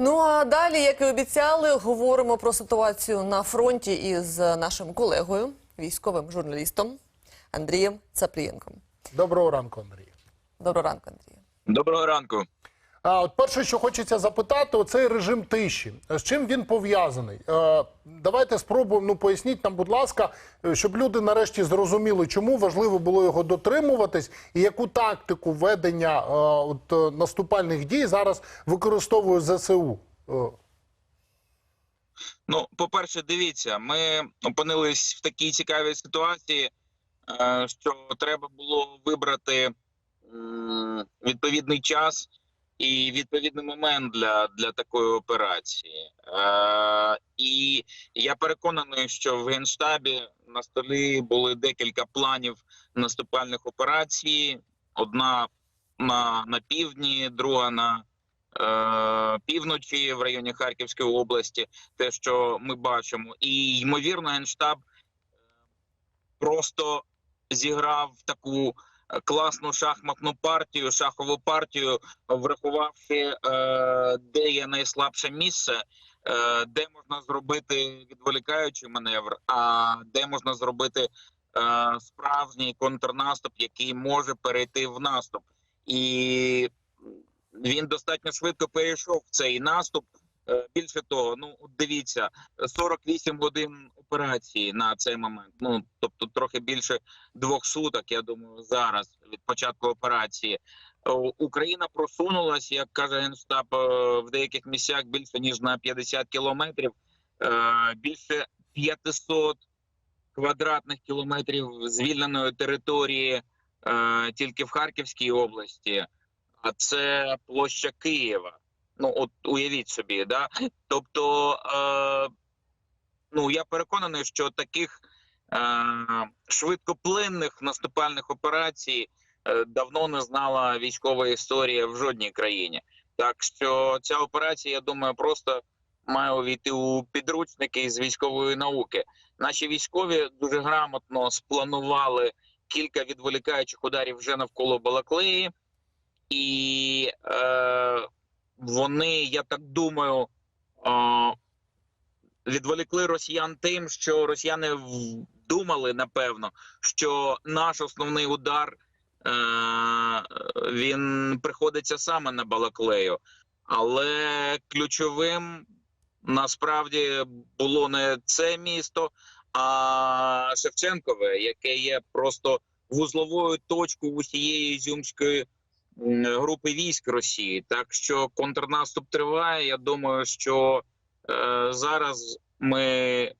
Ну а далі, як і обіцяли, говоримо про ситуацію на фронті із нашим колегою, військовим журналістом Андрієм Цаплієнком. Доброго ранку, Андрій. Доброго ранку, Андрій. Доброго ранку. А от перше, що хочеться запитати, оцей режим тиші. З чим він пов'язаний? Е, давайте спробуємо. Ну поясніть нам, будь ласка, е, щоб люди нарешті зрозуміли, чому важливо було його дотримуватись, і яку тактику ведення е, от, наступальних дій зараз використовує ЗСУ. Ну, по-перше, дивіться, ми опинились в такій цікавій ситуації, що треба було вибрати відповідний час і відповідний момент для, для такої операції. Е, І я переконаний, що в генштабі на столі були декілька планів наступальних операцій. Одна на, на півдні, друга на е, півночі в районі Харківської області те, що ми бачимо, і ймовірно, генштаб е, просто зіграв таку класну шахматну партію, шахову партію, врахувавши, е, де є найслабше місце, е, де можна зробити відволікаючий маневр, а де можна зробити е, справжній контрнаступ, який може перейти в наступ, і він достатньо швидко перейшов в цей наступ. Е, Більше того, ну дивіться, 48 годин операції на цей момент. Ну тобто трохи більше двох суток. Я думаю, зараз від початку операції Україна просунулась, як каже генштаб, е, в деяких місцях більше ніж на 50 кілометрів. Е, Більше 500 квадратних кілометрів звільненої території тільки в Харківській області, а це площа Києва. Ну, от уявіть собі, да. Тобто, е, ну я переконаний, що таких е, швидкоплинних наступальних операцій е, давно не знала військова історія в жодній країні. Так що ця операція, я думаю, просто має увійти у підручники з військової науки. Наші військові дуже грамотно спланували кілька відволікаючих ударів вже навколо Балаклеї, і е, вони, я так думаю, відволікли росіян тим, що росіяни думали, напевно, що наш основний удар е, він приходиться саме на Балаклею. Але ключовим насправді було не це місто, а Шевченкове, яке є просто вузловою точкою усієї Ізюмської м, групи військ Росії. Так що контрнаступ триває. Я думаю, що е, зараз ми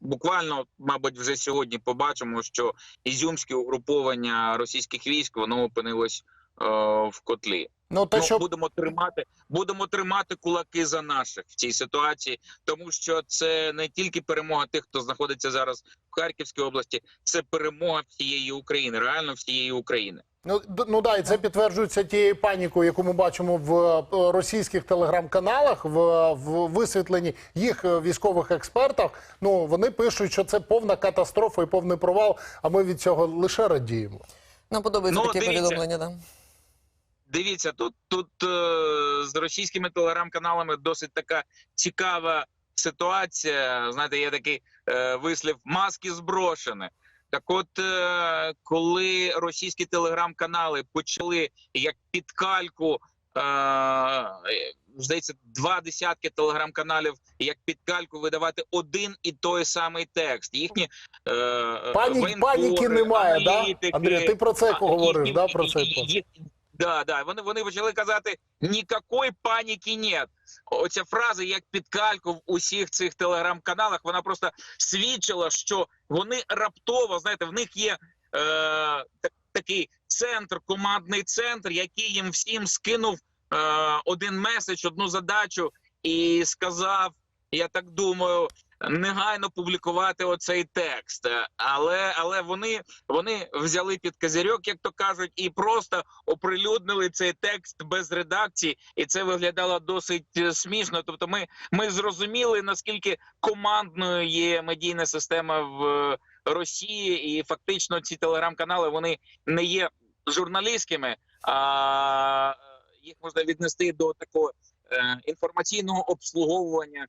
буквально, мабуть, вже сьогодні побачимо, що ізюмське угруповання російських військ воно опинилось е, в котлі. Ну те, Ну, що будемо тримати, будемо тримати кулаки за наших в цій ситуації, тому що це не тільки перемога тих, хто знаходиться зараз в Харківській області, це перемога всієї України, реально всієї України. Ну, ну да, і це підтверджується тією панікою, яку ми бачимо в е, російських телеграм-каналах, в, в висвітленні їх е, військових експертах. Ну вони пишуть, що це повна катастрофа і повний провал. А ми від цього лише радіємо. Нам подобається Ну, таке дивіться. повідомлення. Да. Дивіться, тут тут е, з російськими телеграм-каналами досить така цікава ситуація. Знаєте, є такий е, вислів маски зброшені. Так, от е, коли російські телеграм-канали почали як підкальку, е, здається, два десятки телеграм-каналів як підкальку видавати один і той самий текст. Їхні е, Пані, паніки немає, да? Андрій, ти про це говориш, да, про це? і- Да, да, вони вони почали казати ніякої паніки нет. Оця фраза, як підкальку в усіх цих телеграм-каналах, вона просто свідчила, що вони раптово, знаєте, в них є е, такий центр, командний центр, який їм всім скинув е, один меседж, одну задачу, і сказав: я так думаю, негайно публікувати оцей текст. Але але вони, вони взяли під козирьок, як то кажуть, і просто оприлюднили цей текст без редакції, і це виглядало досить е, смішно. Тобто, ми, ми зрозуміли наскільки командною є медійна система в е, Росії, і фактично ці телеграм-канали вони не є журналістськими, а е, їх можна віднести до такого інформаційного обслуговування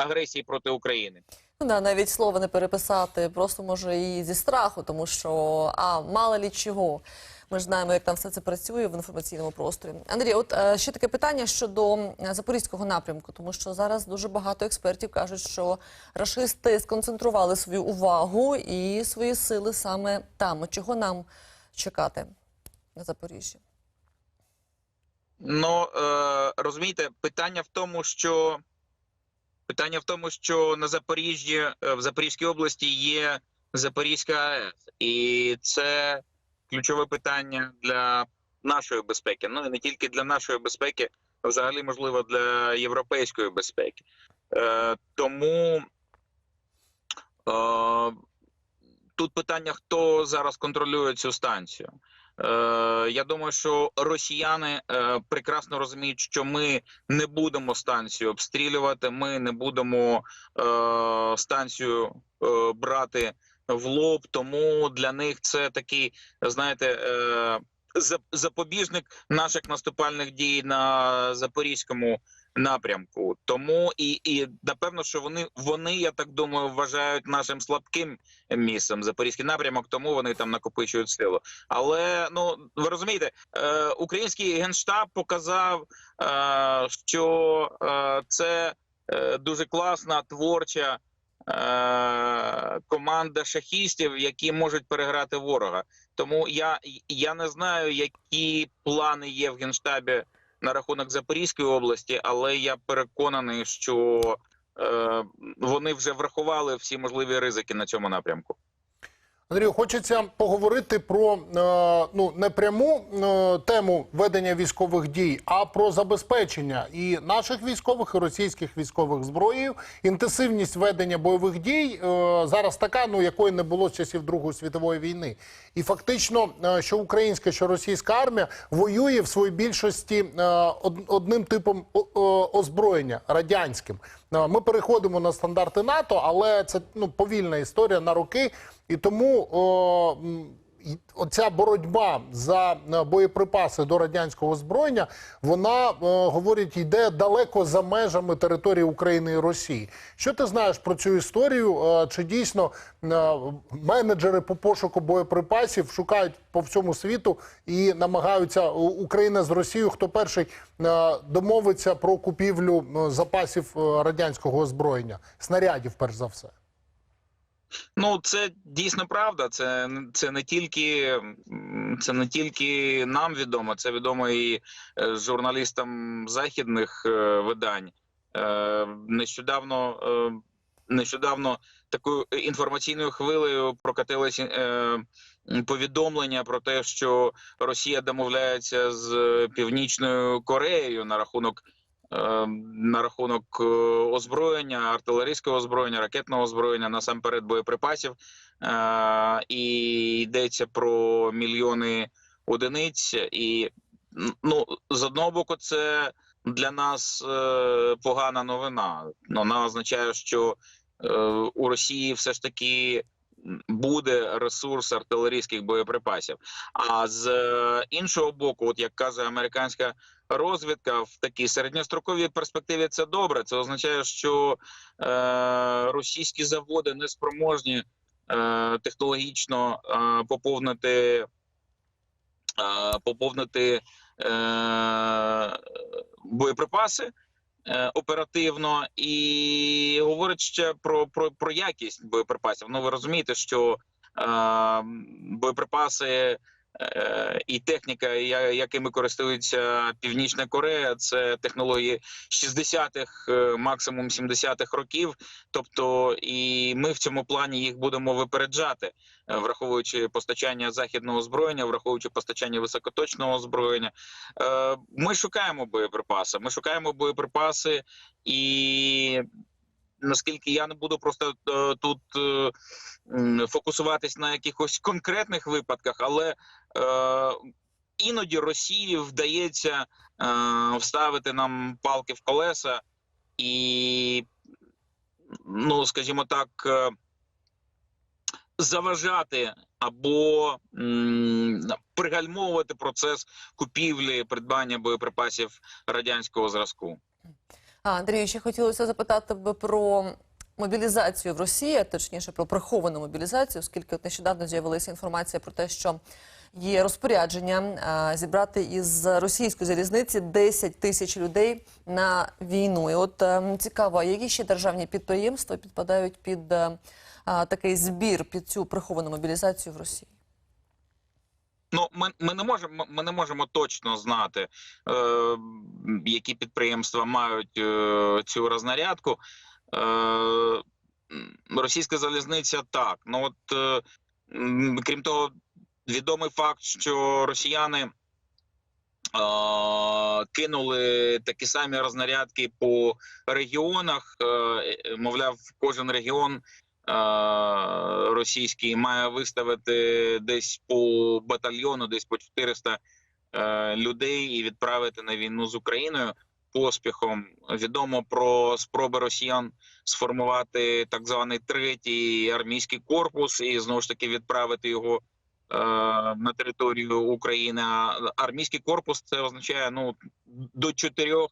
агресії проти України. Ну да, навіть слово не переписати, просто може і зі страху, тому що а мало лі чого. Ми ж знаємо, як там все це працює в інформаційному просторі. Андрій, от е, ще таке питання щодо запорізького напрямку, тому що зараз дуже багато експертів кажуть, що рашисти сконцентрували свою увагу і свої сили саме там. От Чого нам чекати на Запоріжжі? Ну е, розумієте, питання в тому, що питання в тому, що на Запоріжжі е, в Запорізькій області є Запорізька АЕС, і це ключове питання для нашої безпеки. Ну і не тільки для нашої безпеки, а взагалі можливо для європейської безпеки. Е, тому е, тут питання, хто зараз контролює цю станцію. Е, я думаю, що росіяни е, прекрасно розуміють, що ми не будемо станцію обстрілювати. Ми не будемо е, станцію брати в лоб. Тому для них це такий, знаєте, запобіжник наших наступальних дій на запорізькому напрямку. Тому і, і напевно, що вони вони, я так думаю, вважають нашим слабким місцем запорізький напрямок, тому вони там накопичують силу. Але ну ви розумієте, е, український генштаб показав, е, що е, це е, дуже класна творча. е, Команда шахістів, які можуть переграти ворога, тому я, я не знаю, які плани є в генштабі на рахунок Запорізької області, але я переконаний, що е, вони вже врахували всі можливі ризики на цьому напрямку. Андрію, хочеться поговорити про е, ну не пряму е, тему ведення військових дій, а про забезпечення і наших військових, і російських військових зброїв. Інтенсивність ведення бойових дій е, зараз така, ну якої не було з часів Другої світової війни. І фактично, що українська, що російська армія воює в своїй більшості од- одним типом озброєння радянським. Ми переходимо на стандарти НАТО, але це ну повільна історія на роки. І тому о, оця боротьба за е, боєприпаси до радянського озброєння, вона е, говорить, йде далеко за межами території України і Росії. Що ти знаєш про цю історію? Е, Чи дійсно менеджери по пошуку боєприпасів шукають по всьому світу і намагаються Україна з Росією, хто перший домовиться про купівлю запасів радянського озброєння, снарядів, перш за все? Ну, це дійсно правда. Це це не тільки це не тільки нам відомо, це відомо і е, журналістам західних е, видань. Е, Нещодавно нещодавно такою інформаційною хвилею прокатилися повідомлення про те, що Росія домовляється з Північною Кореєю на рахунок. Е, На рахунок е, озброєння, артилерійського озброєння, ракетного озброєння, насамперед боєприпасів, Е, і йдеться про мільйони одиниць. І ну з одного боку, це для нас е, погана новина. Вона означає, що у Росії все ж таки буде ресурс артилерійських боєприпасів. А з іншого боку, от як каже американська розвідка, в такій середньостроковій перспективі це добре. Це означає, що е, російські заводи не спроможні е, технологічно е, поповнити. е, Поповнити е, боєприпаси е, оперативно і говорить ще про, про, про якість боєприпасів. Ну ви розумієте, що е, боєприпаси і техніка, якими користується Північна Корея, це технології 60-х, е, максимум 70-х років. Тобто, і ми в цьому плані їх будемо випереджати, е, враховуючи постачання західного озброєння, враховуючи постачання високоточного озброєння. Е, Ми шукаємо боєприпаси. Ми шукаємо боєприпаси, і наскільки я не буду просто е, тут е, фокусуватись на якихось конкретних випадках, але е, іноді Росії вдається е, вставити нам палки в колеса і, ну скажімо так. е, Заважати або пригальмовувати процес купівлі придбання боєприпасів радянського зразку. Андрію, ще хотілося запитати би про мобілізацію в Росії, точніше про приховану мобілізацію, оскільки от нещодавно з'явилася інформація про те, що є розпорядження зібрати із російської залізниці 10 тисяч людей на війну. І от ем, цікаво, які ще державні підприємства підпадають під е, такий збір під цю приховану мобілізацію в Росії? Ну, ми, ми не можемо ми не можемо точно знати, е, які підприємства мають е, цю рознарядку. Е, російська залізниця так. Ну от е, крім того, відомий факт, що росіяни е, кинули такі самі рознарядки по регіонах. Е, е, мовляв, кожен регіон російський має виставити десь по батальйону, десь по 400 е, людей і відправити на війну з Україною поспіхом. Відомо про спроби росіян сформувати так званий третій армійський корпус і знову ж таки відправити його на територію України. А армійський корпус це означає ну до чотирьох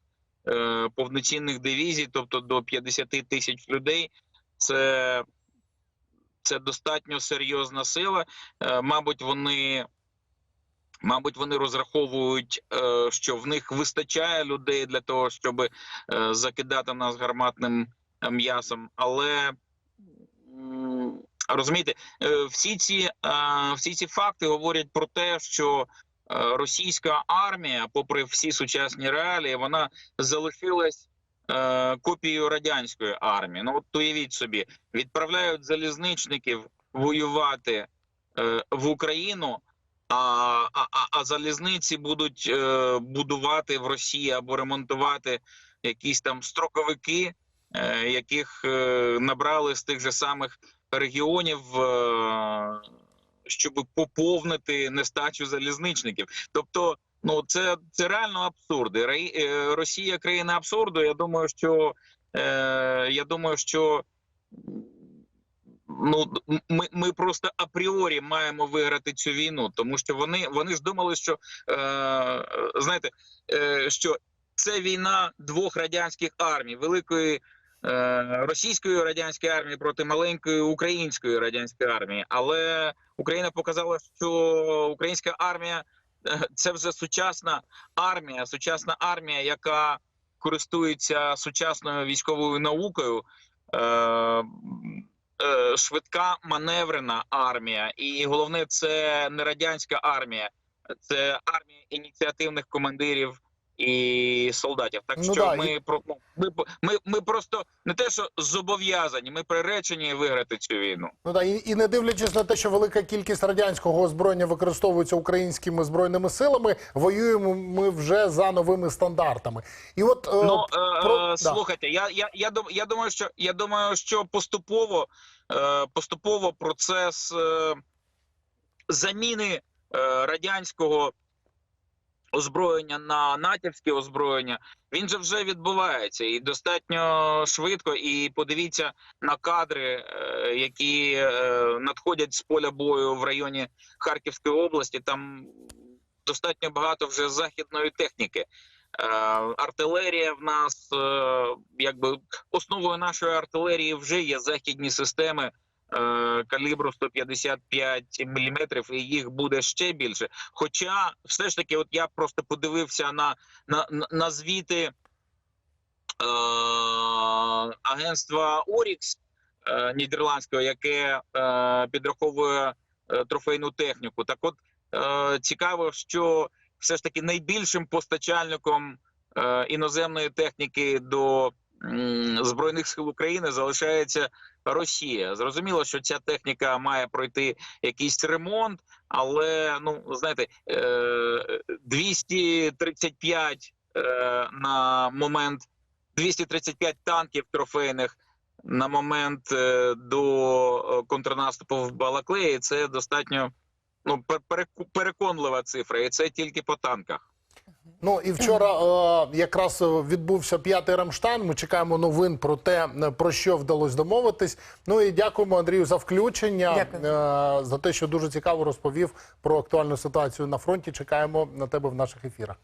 е, повноцінних дивізій, тобто до 50 тисяч людей. Це, це достатньо серйозна сила. Е, мабуть, вони. Мабуть, вони розраховують, е, що в них вистачає людей для того, щоб е, закидати нас гарматним е, м'ясом. Але розумієте, е, всі ці, е, всі ці факти говорять про те, що е, російська армія, попри всі сучасні реалії, вона залишилась копією радянської армії. Ну от уявіть собі, відправляють залізничників воювати в Україну. А, а, а залізниці будуть е, будувати в Росії або ремонтувати якісь там строковики, е, яких е, набрали з тих же самих регіонів, е, щоб поповнити нестачу залізничників. Тобто, ну це, це реально абсурди. Е, Росія країна абсурду. Я думаю, що е, я думаю, що ну ми, ми просто апріорі маємо виграти цю війну, тому що вони, вони ж думали, що е, знаєте, е, що це війна двох радянських армій, великої російської радянської армії проти маленької української радянської армії. Але Україна показала, що українська армія е, це вже сучасна армія, сучасна армія, яка користується сучасною військовою наукою. Е, е, швидка маневрена армія, і головне, це не радянська армія, це армія ініціативних командирів і солдатів. Так Ну що да, ми, про ну, ми, ми, ми просто не те, що зобов'язані, ми приречені виграти цю війну. Ну да, і, і не дивлячись на те, що велика кількість радянського озброєння використовується українськими збройними силами, воюємо ми вже за новими стандартами. І от е, Ну е, про- е, да. слухайте, я, я, я, дум- я думаю, що я думаю, що поступово, е, поступово процес е, заміни е, радянського озброєння на натівське озброєння, він же вже відбувається і достатньо швидко. І подивіться на кадри, е, які е, надходять з поля бою в районі Харківської області. Там достатньо багато вже західної техніки. Е, Артилерія в нас якби основою нашої артилерії вже є західні системи калібру 155 мм, і їх буде ще більше. Хоча, все ж таки, от я просто подивився на, на, на- звіти е, агентства Орікс е, нідерландського, яке е, підраховує е, трофейну техніку. Так, от е, цікаво, що все ж таки найбільшим постачальником е, іноземної техніки до збройних сил України залишається Росія. Зрозуміло, що ця техніка має пройти якийсь ремонт, але ну знаєте, е, 235 е, на момент 235 танків трофейних. На момент е, до е, контрнаступу в Балаклеї це достатньо ну пер- переконлива цифра, і це тільки по танках. Ну і вчора е, якраз відбувся п'ятий Рамштайн. Ми чекаємо новин про те, е, про що вдалося домовитись. Ну і дякуємо Андрію за включення, Дякую. е, за те, що дуже цікаво розповів про актуальну ситуацію на фронті. Чекаємо на тебе в наших ефірах.